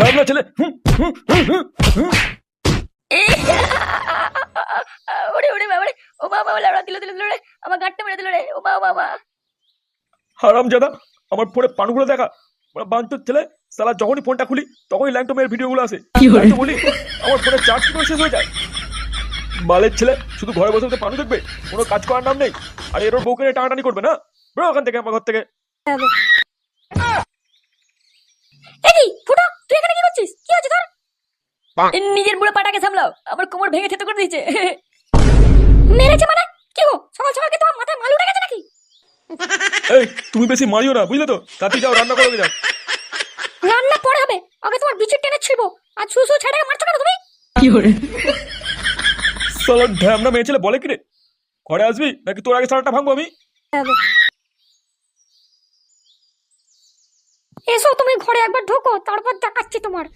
ঢাবলা ছেলে। ওরে ওরে ও বাবা লাউড়া দিল দিল দিল রে। আমার গাঁটটা মেরে দিল রে। ও বাবা বাবা। হারাম জাদা আমার ফোনে পানগুলো দেখা। ছেলে সালা যখনই ফোনটা খুলি তখনই ল্যাংটো মেয়ের ভিডিওগুলো আসে। বলি আমার ফোনে চার্জ কি শেষ হয়ে যায়? মালের ছেলে শুধু ঘরে বসে বসে পানু দেখবে কোনো কাজ করার নাম নেই। আর এর বউকে নিয়ে টানাটানি করবে না? বেরো ওখান থেকে আমার ঘর থেকে এই ফুটো তুই এখানে কি করছিস কি হচ্ছে তোর এ, নিজের বুড়ো পাটাকে সামলাও। আমার কোমর ভেঙে থেতো করে দিয়েছে। মেরেছে মানে? কি গো সকাল সকাল কি তোমার মাথায় মাল উঠে গেছে নাকি? এই তুমি বেশি মারিও না বুঝলে তো? তাতে যাও রান্না করে যাও। রান্না পরে হবে। আগে তোমার বিচুর টেনে ছিড়বো আর ছু ছু ছেড়ে মারছো কেন তুমি? সালা ঢ্যামনা মেয়ে ছেলে বলে কি রে ঘরে আসবি? নাকি তোর আগে সারাটা ভাঙবো আমি? এসো তুমি ঘরে একবার ঢোকো তারপর দেখাচ্ছি তোমার।